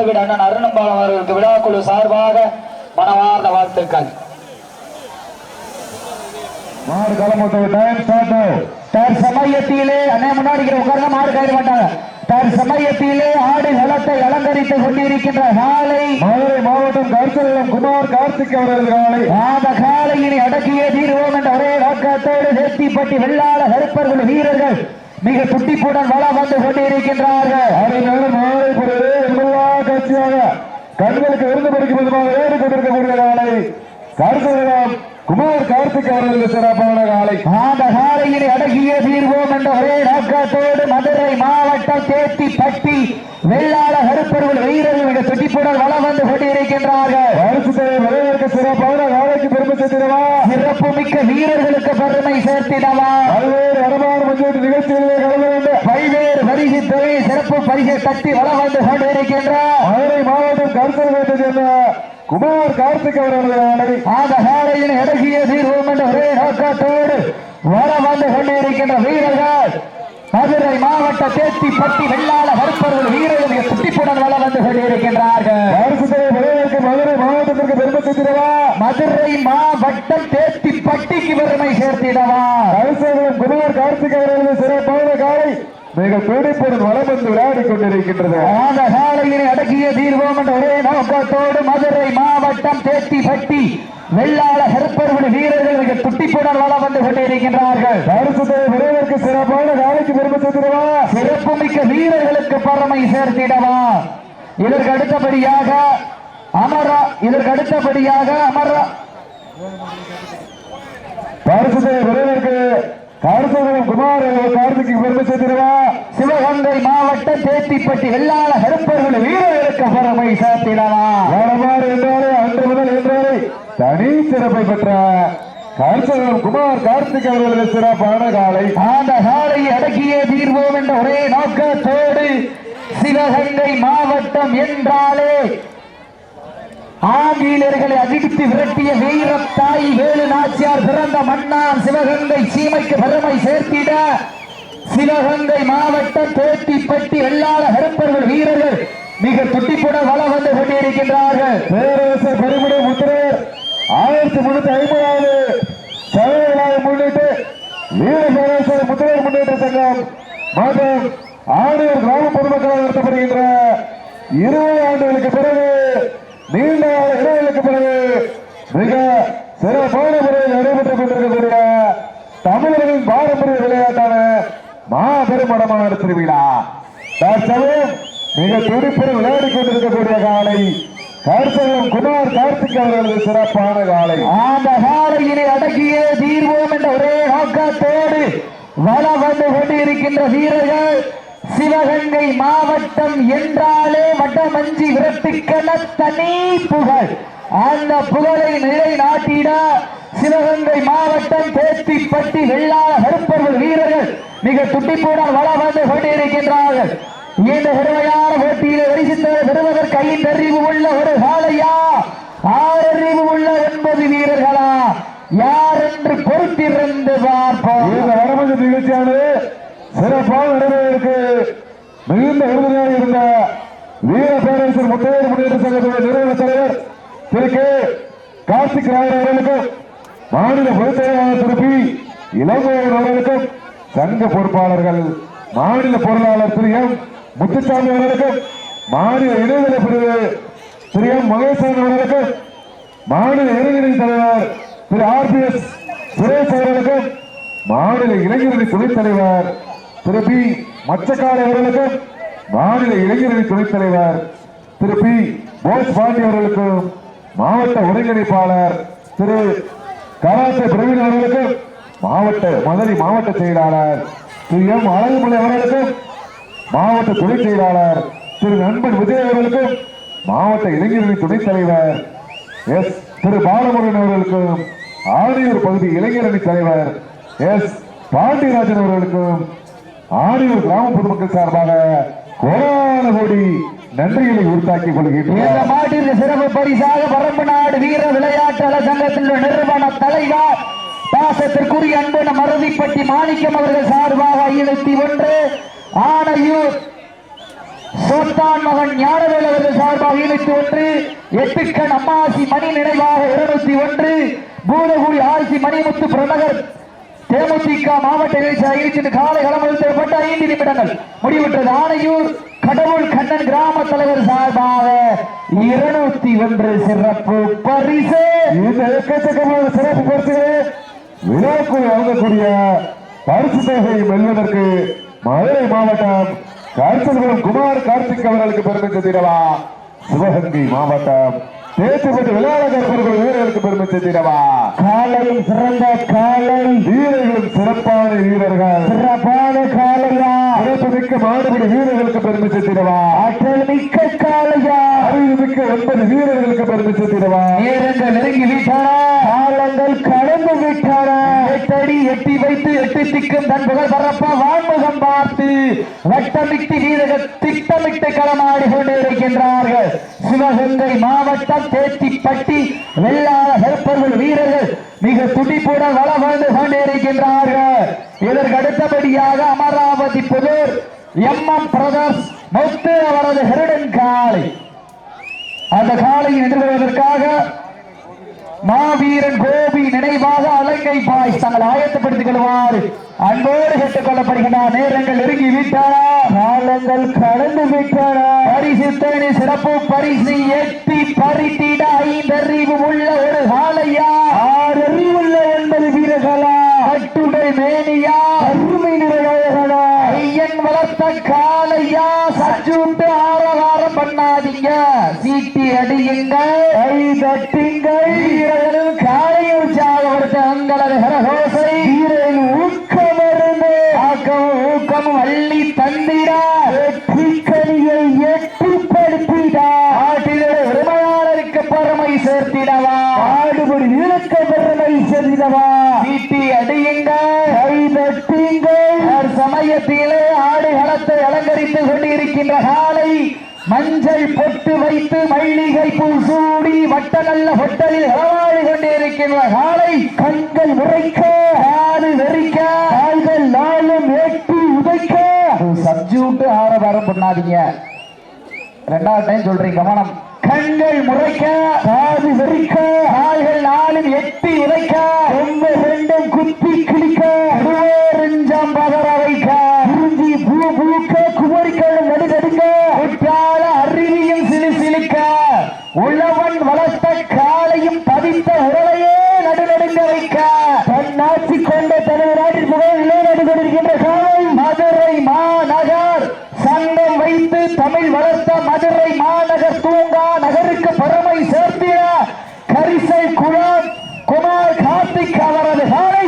அண்ணன் அருணம்பாலம் அவர்களுக்கு விழாக்குழு சார்பாக மனமார்ந்த வாழ்த்துக்கள். மாடு களமூத்த டைம் ஸ்டார்ட் தற்சமயத்திலே அண்ணே முன்னாடி இருக்கிற உட்கார்ந்து மாடு கயிறு மாட்டாங்க தற்சமயத்திலே ஆடு களத்தை அலங்கரித்துக் கொண்டிருக்கின்ற காலை மதுரை மாவட்டம் கருத்தலம் குமார் கார்த்திக் அவர்கள் காலை. அந்த காலையினை அடக்கிய தீர்வோம் என்ற ஒரே நோக்கத்தோடு சேத்திப்பட்டி வெள்ளாள கருப்பர்கள் வீரர்கள். மிக துட்டிப்புடன் வளம் வந்து கொண்டிருக்கின்றார்கள். அருமையான மாலை பொழுது எல்லா கட்சியாக கண்களுக்கு விருந்து பறிக்கும் விதமாக ஏறி கொண்டிருக்கக்கூடிய காலை கருத்தலம் குமார் கார்த்திக் அவர்களுக்கு சிறப்பான காலை. அந்த காலையினை அடக்கிய தீர்வோம் என்ற ஒரே நோக்கத்தோடு மதுரை மாவட்டம் தேத்திப்பட்டி வெள்ளாள கருப்பர்கள் வீரர்கள் மிக துட்டிப்புடன் வளம் வந்து கொண்டிருக்கின்றார்கள் வருஷத்தை வரவேற்க சிறப்பான காலைக்கு பெருமை சேர்த்திடவா சிறப்பு மிக்க வீரர்களுக்கு பெருமை சேர்த்திடவா. பல்வேறு அனுமான நிகழ்ச்சிகளிலே கலந்து கொண்டு பல்வேறு பரிசு தொகை சிறப்பு பரிசை தட்டி வளம் வந்து கொண்டிருக்கின்றார் மதுரை மாவட்டம் கருத்தலத்தை சேர்ந்த குமார் கார்த்திக் அவர்களுடைய அந்த காலையின் அடக்கிய தீர்வோம் என்ற ஒரே நோக்கத்தோடு வர வந்து கொண்டிருக்கின்ற வீரர்கள் மதுரை மாவட்ட தேத்திப்பட்டி வெள்ளாள கருப்பர்கள் வீரர்கள் துட்டிப்புடன் வள வந்து கொண்டிருக்கின்றார்கள் வருஷத்தை வரவேற்க மதுரை மாவட்டத்திற்கு பெருமை சேர்த்திடவா மதுரை மாவட்டம் தேத்தி பட்டிக்கு பெருமை சேர்த்திடவா. கருசேகரம் குருவர் கார்த்திக் அவர்களுடைய சிறப்பான காலை மிக துடிப்புடன் வளம் வந்து விளையாடி கொண்டிருக்கின்றது. அந்த காலையினை அடக்கிய தீர்வோம் என்ற ஒரே நோக்கத்தோடு மதுரை மாவட்டம் தேத்தி பட்டி வெள்ளாள கருப்பர்கள் வீரர்கள் மிக துட்டிப்புடன் வளம் வந்து கொண்டிருக்கின்றார்கள். வருஷத்தை வரவேற்க சிறப்பான காலைக்கு பெருமை சேர்த்திடவா சிறப்பு மிக்க வீரர்களுக்கு பரமை சேர்த்திடவா. இதற்கு அடுத்தபடியாக இதற்கு அடுத்தபடியாக அமரா வருஷத்தை வரவேற்க கருசேகரம் குமார் கார்த்திக்கு பெருமை சேர்த்திடவா சிவகங்கை மாவட்ட தேத்திப்பட்டி எல்லா கருப்பர்கள் வீரர்களுக்கு பரமை சேர்த்திடவா. வடமாறு என்றாலே அன்று முதல் என்றாலே தனி சிறப்பை பெற்ற கார்த்திகம் குமார் கார்த்திக் அவர்களது சிறப்பான காலை. அந்த காலை அடக்கிய தீர்வோம் என்ற ஒரே நோக்கத்தோடு சிவகங்கை மாவட்டம் என்றாலே ஆங்கிலேயர்களை அடித்து விரட்டிய வீரத்தாய் வேலு நாச்சியார் பிறந்த மன்னார் சிவகங்கை சீமைக்கு பெருமை சேர்த்திட. சிவகங்கை மாவட்டம் தேட்டிப்பட்டி வெள்ளாள ஹெருப்பர்கள் வீரர்கள் மிக துட்டிப்புடன் வளம் வந்து கொண்டிருக்கின்றார்கள். பேரரசர் பெருமிட முத்திரையர் ஆயிரத்தி முன்னூத்தி ஐம்பதாவது சதவீதம் முன்னிட்டு வீர பேரரசர் முத்திரையர் முன்னேற்ற சங்கம் மற்றும் ஆணையர் கிராம பொதுமக்களால் நடத்தப்படுகின்ற இருபது ஆண்டுகளுக்கு பிறகு நீண்ட இடைவெளிக்கு பிறகு மிக சிறப்பான முறையில் நடைபெற்றுக் கொண்டிருக்கக்கூடிய தமிழர்களின் பாரம்பரிய விளையாட்டான மாபெரும் வடமாடு திருவிழா. தற்சமயம் மிக துடிப்புடன் விளையாடி கொண்டிருக்கக்கூடிய காலை கருத்தகம் குமார் கார்த்திக் அவர்களது சிறப்பான காலை. அந்த காலையிலே அடக்கிய தீர்வோம் என்ற ஒரே நோக்கத்தோடு வளம் வந்து கொண்டிருக்கின்ற வீரர்கள் சிவகங்கை மாவட்டம் என்றாலே வடமஞ்சி விரட்டுக்கென தனி புகழ். அந்த புகழை நிலைநாட்டிட சிவகங்கை மாவட்டம் தேத்திப்பட்டி வெள்ளாள கருப்பர்கள் வீரர்கள் மிக துட்டிப்புடன் வள வந்து கொண்டிருக்கின்றார்கள். இந்த பெருமையான போட்டியிலே வரிசித்தலை பெறுவதற்கு ஐந்து அறிவு உள்ள ஒரு காளையா ஆறறிவு உள்ள ஒன்பது வீரர்களா? யார் என்று பொறுத்திருந்து பார்ப்போம். இந்த வரமஞ்ச நிகழ்ச்சியானது சிறப்பாக நடைபெறுவதற்கு மிகுந்த உறுதியாக இருந்த வீர பேரரசர் முத்தையர் முன்னேற்ற சங்கத்துடைய நிறுவன தலைவர் திரு கே. கார்த்திக் ராயர் அவர்களுக்கும் மாநில பொதுச் செயலாளர் திரு பி. இளங்கோவன் அவர்களுக்கும் சங்க பொறுப்பாளர்கள் மாநில பொருளாளர் திரு எம். முத்துசாமி அவர்களுக்கும் மாநில இடைநிலை பிரிவு திரு எம். மகேசன் அவர்களுக்கும் மாநில இளைஞரணி தலைவர் Thiru R P S Suresh அவர்களுக்கும் மாநில இளைஞரணி துணைத் தலைவர் திரு பி. மச்சக்காடு அவர்களுக்கும் மாநில இளைஞரணி துணைத் தலைவர் திரு பி. போஸ் பாண்டி அவர்களுக்கும் மாவட்ட ஒருங்கிணைப்பாளர் திரு. கராசே பிரவீன் அவர்களுக்கும் மாவட்ட மதுரை மாவட்ட செயலாளர் திரு. எம். அழகுமலை அவர்களுக்கும் மாவட்ட துணைச் செயலாளர் திரு. நண்பன் விஜய் அவர்களுக்கும் மாவட்ட இளைஞரணி துணைத் தலைவர் எஸ். திரு. பாலமுருகன் அவர்களுக்கும் ஆணையூர் பகுதி இளைஞரணி தலைவர் எஸ். பாண்டியராஜன் அவர்களுக்கும் ஆடியூர் கிராம பொதுமக்கள் சார்பாக கோடான கோடி நன்றிகளை உருத்தாக்கிக் இந்த கொள்கின்றனர் மாட்டிற்கு சிறப்பு பரிசாக பரம்பு நாடு வீர விளையாட்டு சங்கத்தில் நிறுவன தலைவர் பாசத்திற்குரிய அன்பன மருதிப்பட்டி மாணிக்கம் அவர்கள் சார்பாக ஐநூத்தி ஒன்று ஆனையூர் சோத்தான் மகன் ஞானவேல் அவர்கள் சார்பாக இருநூத்தி ஒன்று எட்டுக்கண் அம்மாசி மணி நினைவாக இருநூத்தி ஒன்று பூதகுடி ஆர்சி மணிமுத்து பிரநகர் தேமுதிக மாவட்ட நிகழ்ச்சி காலை களமில் தேவைப்பட்ட ஐந்து நிமிடங்கள். முடிவுற்றது. ஆணையூர் கடவுள் கண்ணன் கிராம தலைவர் சார்பாக இருநூத்தி ஒன்று சிறப்பு பரிசு. இந்த எக்கச்சக்கமான சிறப்பு பரிசுகளே விழாக்குள் வழங்கக்கூடிய பரிசு தொகையை வெல்வதற்கு மதுரை மாவட்டம் காய்ச்சல்குளம் குமார் கார்த்திக் அவர்களுக்கு பெருமை சேர்த்திடவா சிவகங்கை மாவட்டம் தேத்துப்பட்டு விளையாட வீரர்களுக்கு பெருமை சேர்த்திடவா காலையில் சிறந்த காலை. வீரர்களும் சிறப்பான வீரர்கள். சிறப்பான காலையா. சிறப்பு மிக்க மாடுபடி வீரர்களுக்கு பெருமை சேர்த்திடவா. ஆற்றல் மிக்க காலையா. அறிவு மிக்க ஒன்பது வீரர்களுக்கு பெருமை சேர்த்திடவா. நேரங்கள் நெருங்கி விட்டன காலங்கள் கடந்து விட்டன எட்டடி எட்டி வைத்து எட்டு திக்கும் தன் புகழ் பரப்ப வான்முகம் பார்த்து வட்டமிட்டு வீரர்கள் திட்டமிட்டு களமாடி கொண்டிருக்கின்றார்கள் சிவகங்கை மாவட்டம் தேத்திப்பட்டி வெள்ளாள ஹெல்பர்கள் வீரர்கள் மிக துடிப்புடன் வளம் வந்து கொண்டிருக்கின்றார்கள் இதற்கு அடுத்தபடியாக Amaravathi Pudur M M brothers Muthu அவரது ஹெருடன் காலை அந்த காலையை எதிர்கொள்வதற்காக மாவீரன் கோபி நினைவாக அலங்கை பாய் தங்கள் ஆயத்தப்படுத்திக் கொள்வார் அன்போடு கேட்டுக் கொள்ளப்படுகின்றார் நேரங்கள் நெருங்கி விட்டன காலங்கள் கடந்து விட்டன பரிசு தேனி சிறப்பு பரிசு எட்டி பறித்திட ஐந்தறிவு உள்ள ஒரு காலையா ஆறு அறிவுள்ள என்பது வீரர்களா? கட்டுடை மேனியா? அருமை நிறையர்களா ஐயன் வளர்த்த காலையா சச்சுட்டு ஆரவாரம் பண்ணாதீங்க. சீட்டி அடியுங்கள். கை தட்டுங்கள். வீரர்கள் காலை உற்சாகப்படுத்த உங்களது ஹரஹோசை. சேர்த்திடவா அடியுங்கள் கை சமயத்திலே ஆடுகளத்தை அலங்கரித்துக் கொண்டிருக்கின்ற காலை மஞ்சள் பொட்டு வைத்து மல்லிகை பூ சூடி வட்ட நல்ல ஹொட்டலில் களவாடி கொண்டிருக்கின்ற காலை கண்கள் உரைக்க ஆறு வெறிக்க கால்கள் நாளும் எட்டி உதைக்க. சப்ஜூட்டு ஆரவாரம் பண்ணாதீங்க. ரெண்டாவது டைம் சொல்றீங்க கவனம். கண்கள் முறைக்க காது வெறிக்க கால்கள் நாளும் எட்டி உதைக்க ரொம்ப ரெண்டும் குத்தி கிழிக்க நெஞ்சம் பதற வைக்க குறிஞ்சி பூ பூக்க குமரிக்கள் நடுநடுங்க குற்றால அருவியும் சிலு சிலுக்க. உழவன் வளர்த்த காலையும் பதித்த உடலையே நடுநடுங்க வைக்க தன்னாட்சி கொண்ட தனது நாட்டின் புகழ் நிலைநாட்டு கொண்டிருக்கின்ற காலை மதுரை மாநகர் சங்கம் வைத்து தமிழ் வளர்த்த மதுரை மாநகர் தூங்கா நகருக்கு பெருமை சேர்த்திட கரிசல் குளம் குமார் கார்த்திக் அவரது காலை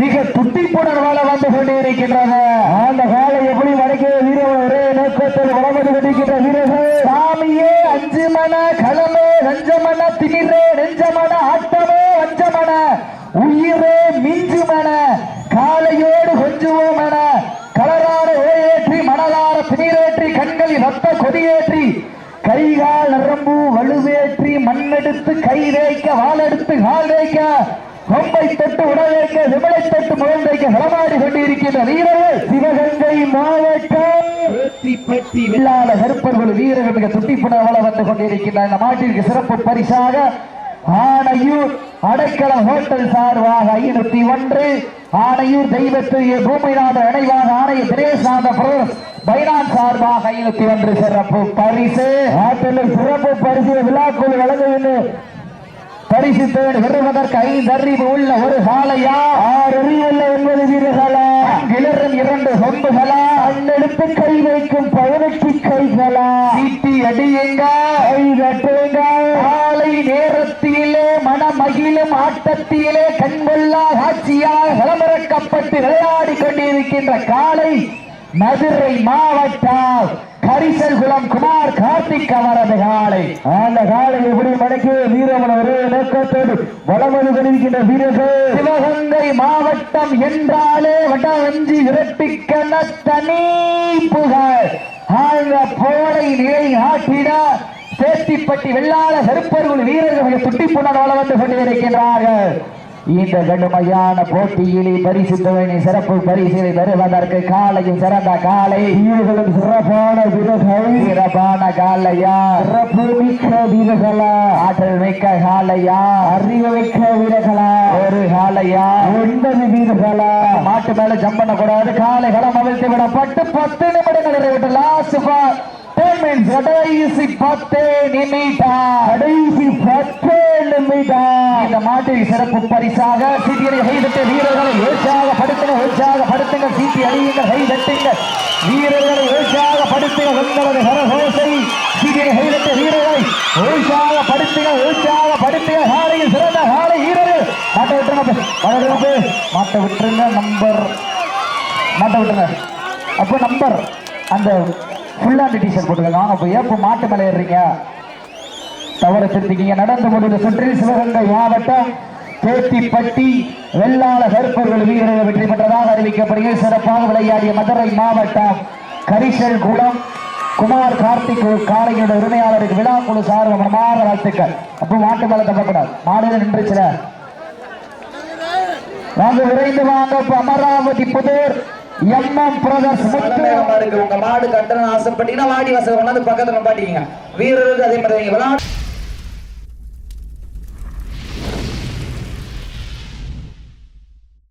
மிக துட்டிப்புடன் வாழ வந்து கொண்டிருக்கின்றது. அந்த காலை எப்படி வடக்கே வீரர்கள் ஒரே நோக்கத்தில் வளம் வந்து கொண்டிருக்கின்ற வீரர்கள். சாமியே அஞ்சு மன களமே ரஞ்சமன திமிரே மண்ணெடுத்து கை வைக்க வாளெடுத்து கால் வைக்க கொம்பை தொட்டு உடல் வைக்க விமலை தொட்டு முகம் வைக்க களமாடி கொண்டிருக்கின்ற வீரர்கள் சிவகங்கை மாவட்டம். வெள்ளாள கருப்பர்கள் வீரர்கள் மிக துட்டிப்புணவள வந்து கொண்டிருக்கின்ற இந்த மாட்டிற்கு சிறப்பு பரிசாக ஆனையூர் அடைக்கலம் ஹோட்டல் சார்பாக ஐநூத்தி ஒன்று. ஆனையூர் தெய்வத்திரிய பூமிநாத நினைவாக ஆணைய திரேஷ்நாத பிரதேஷ் பைனான் சார்பாக ஐநூத்தி ஒன்று சிறப்பு பரிசு. ஆற்றலில் சிறப்பு பரிசு விழாக்குழு வழங்குகின்ற பரிசு தேடி வருவதற்கு ஐந்து அறிவு உள்ள ஒரு காலையா ஆறு அறிவுள்ள ஒன்பது வீரர்களா? கிளறும் இரண்டு சொம்புகளா? அண்ணெடுத்து கை வைக்கும் பதினெட்டு கைகளா? சீட்டி அடியுங்க கை நேரத்திலே மகிழும் ஆட்டத்திலே கண்கொள்ளா காட்சியால் களமிறக்கப்பட்டு விளையாடி கொண்டிருக்கின்ற காலை மதுரை மாவட்டம் கரிசல்குளம் குமார் கார்த்திக் அவரது காலை. அந்த காலை எப்படி மடக்கி? வீரமன் ஒரே நோக்கத்தோடு வளமது கொண்டிருக்கின்ற வீரர்கள். சிவகங்கை மாவட்டம் என்றாலே வடவஞ்சி விரட்டிக்கன தனி புகழ். ஆழ்ந்த போரை நிலை ஆட்டிட சேத்திப்பட்டி வெள்ளாள செருப்பர்கள் வீரர்கள் மிக துட்டி புண்ணால் வள வந்து கொண்டிருக்கின்றார்கள். இந்த கடுமையான போட்டியிலே பரிசு சிறப்பு பரிசிலை பெறுவதற்கு காலையும் சிறந்த காலை. வீரர்களும் சிறப்பான வீரர்கள். சிறப்பான காலையா? சிறப்பு மிக்க வீரர்களா? ஆற்றல் மிக்க காலையா? அறிவு மிக்க வீரர்களா? ஒரு காலையா? ஒன்பது வீரர்களா? மாட்டு மேல ஜம்ப் பண்ண கூடாது காலை களம் அவிழ்த்து விடப்பட்டு பத்து நிமிடங்கள் நிறைவேற்று லாஸ்ட் மினிட்ஸ் கடைசி பத்து நிமிடம் கடைசி பத்து நிமிடம் இந்த மாட்டின் சிறப்பு பரிசாக சீட்டியை கைதட்ட வீரர்களை உற்சாகப்படுத்துங்க உற்சாகப்படுத்துங்க சீட்டி அழியுங்கள் கைதட்டுங்க வீரர்களை உற்சாகப்படுத்துங்க உங்களது கரகோசை சீட்டியை கைதட்ட வீரர்களை உற்சாகப்படுத்துங்க உற்சாகப்படுத்துங்க காலையில் சிறந்த காலை வீரர்கள். மாட்ட விட்டுருங்க மாட்ட விட்டுருங்க நம்பர். மாட்ட விட்டுருங்க. அப்போ நம்பர். அந்த ஃபுல்லாண்டு டிஷர்ட் போட்டுருங்க வாங்க அப்போ எப்போ மாட்டு மேலே ஏறுறீங்க? தவறு திருத்திக்கிங்க. நடந்து முடிந்த சுற்றில் சிவகங்கை மாவட்டம் தேத்திப்பட்டி வெள்ளாள கருப்பர்கள் வீரர்கள் வெற்றி பெற்றதாக அறிவிக்கப்படுகிறது. சிறப்பாக விளையாடிய மதுரை மாவட்டம் கரிசல் குளம் குமார் கார்த்திக் காளையோட உரிமையாளருக்கு விழா குழு சார்பு மனமார வாழ்த்துக்கள். அப்போ மாட்டு மேல தப்பக்கூடாது. மாடுகள் நின்றுச்சுல வாங்க விரைந்து வாங்க. அமராவதி புதூர். எம்எம் பிரதர்ஸ் உங்க மாடு கட்டணும் ஆசைப்பட்டீங்கன்னா வாடி வாசல் கொண்டாந்து பக்கத்துல பாட்டிக்கிங்க வீரருக்கு அதே மாதிரி விளையாடு